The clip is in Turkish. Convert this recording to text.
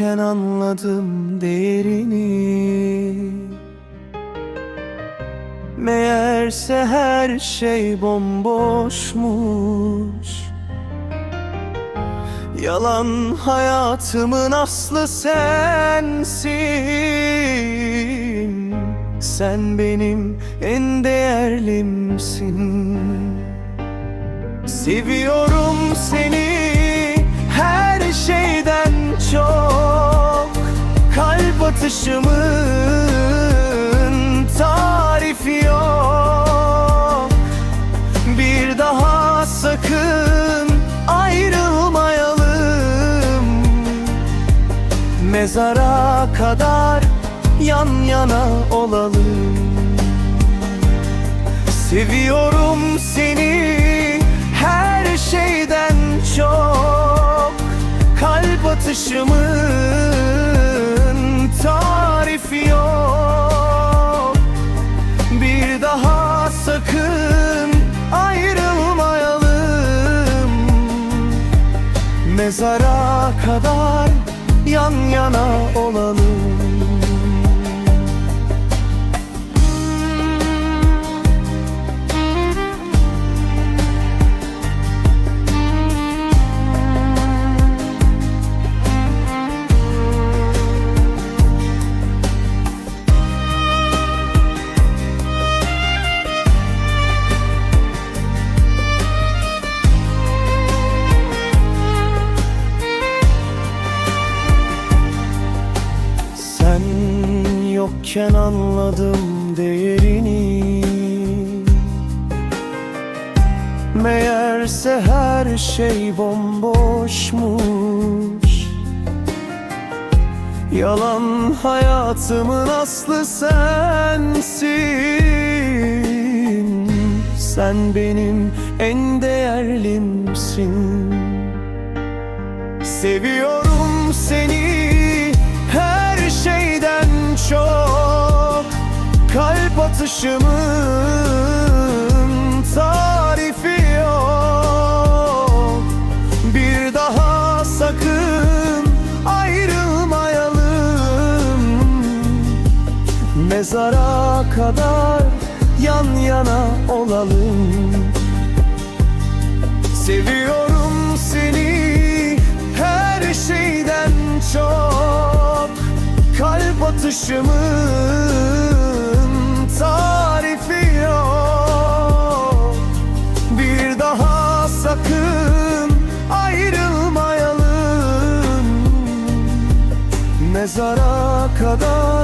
yokken anladım değerini. Meğerse her şey bomboşmuş. Yalan hayatımın aslı sensin. Sen benim en değerlimsin. Seviyorum seni her şeyden çok atışımın tarifi yok. Bir daha sakın ayrılmayalım. Mezara kadar yan yana olalım. Seviyorum seni her şeyden çok. Kalp atışımın yok. Bir daha sakın ayrılmayalım. Mezara kadar yan yana olalım yokken anladım değerini. Meğerse her şey bomboşmuş. Yalan hayatımın aslı sensin. Sen benim en değerlimsin. Seviyorum seni Kalp atışımın tarifi yok. Bir daha sakın ayrılmayalım. Mezara kadar yan yana olalım. Seviyorum seni her şeyden çok. Kalp atışımın sakın ayrılmayalım. Mezara kadar